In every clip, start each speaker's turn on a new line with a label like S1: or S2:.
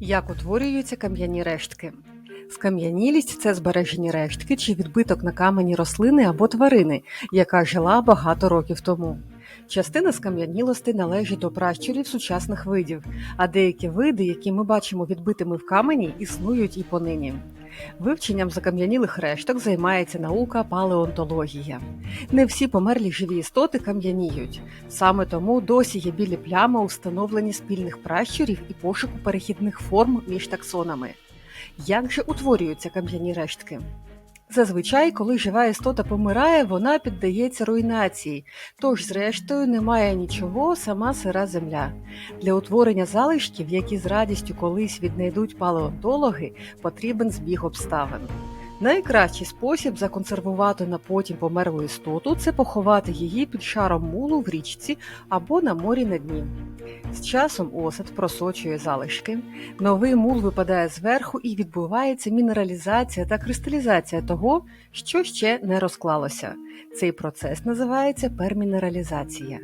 S1: Як утворюються кам'яні рештки? Скам'янілість це збережені рештки чи відбиток на камені рослини або тварини, яка жила багато років тому. Частина скам'янілості належить до пращурів сучасних видів, а деякі види, які ми бачимо відбитими в камені, існують і понині. Вивченням закам'янілих решток займається наука палеонтологія. Не всі померлі живі істоти кам'яніють. Саме тому досі є білі плями у встановленні спільних пращурів і пошуку перехідних форм між таксонами. Як же утворюються кам'яні рештки? Зазвичай, коли жива істота помирає, вона піддається руйнації, тож, зрештою, немає нічого, сама сира земля. Для утворення залишків, які з радістю колись віднайдуть палеонтологи, потрібен збіг обставин. Найкращий спосіб законсервувати на потім померлу істоту це поховати її під шаром мулу в річці або на морі на дні. З часом осад просочує залишки, новий мул випадає зверху і відбувається мінералізація та кристалізація того, що ще не розклалося. Цей процес називається пермінералізація.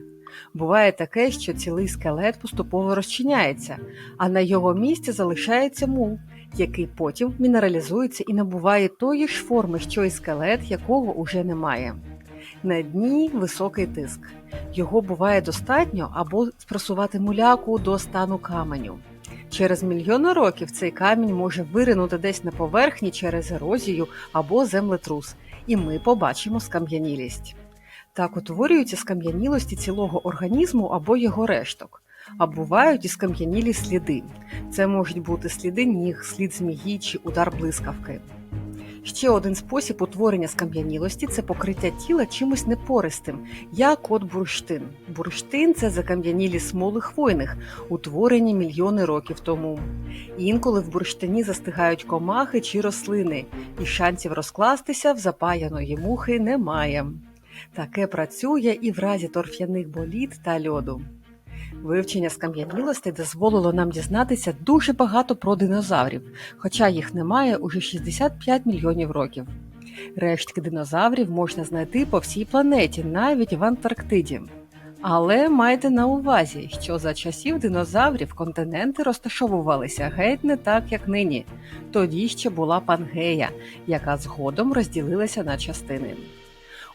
S1: Буває таке, що цілий скелет поступово розчиняється, а на його місці залишається мул, який потім мінералізується і набуває тої ж форми, що й скелет, якого уже немає. На дні високий тиск. Його буває достатньо або спресувати муляку до стану каменю. Через мільйони років цей камінь може виринути десь на поверхні через ерозію або землетрус, і ми побачимо скам'янілість. Так утворюються скам'янілості цілого організму або його решток. А бувають і скам'янілі сліди. Це можуть бути сліди ніг, слід змії чи удар блискавки. Ще один спосіб утворення скам'янілості це покриття тіла чимось непористим, як от бурштин. Бурштин це закам'янілі смоли хвойних, утворені мільйони років тому. Інколи в бурштині застигають комахи чи рослини, і шансів розкластися в запаяної мухи немає. Таке працює і в разі торф'яних боліт та льоду. Вивчення скам'янілості дозволило нам дізнатися дуже багато про динозаврів, хоча їх немає уже 65 мільйонів років. Рештки динозаврів можна знайти по всій планеті, навіть в Антарктиді. Але майте на увазі, що за часів динозаврів континенти розташовувалися геть не так, як нині. Тоді ще була Пангея, яка згодом розділилася на частини.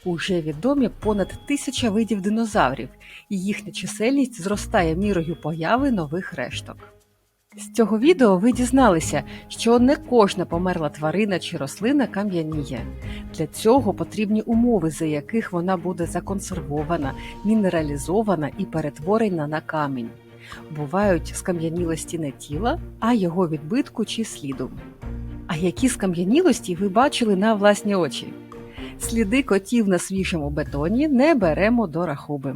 S1: Уже відомі понад тисяча видів динозаврів, і їхня чисельність зростає мірою появи нових решток. З цього відео ви дізналися, що не кожна померла тварина чи рослина кам'яніє. Для цього потрібні умови, за яких вона буде законсервована, мінералізована і перетворена на камінь. Бувають скам'янілості не тіла, а його відбитку чи сліду. А які скам'янілості ви бачили на власні очі? Сліди котів на свіжому бетоні не беремо до рахуби.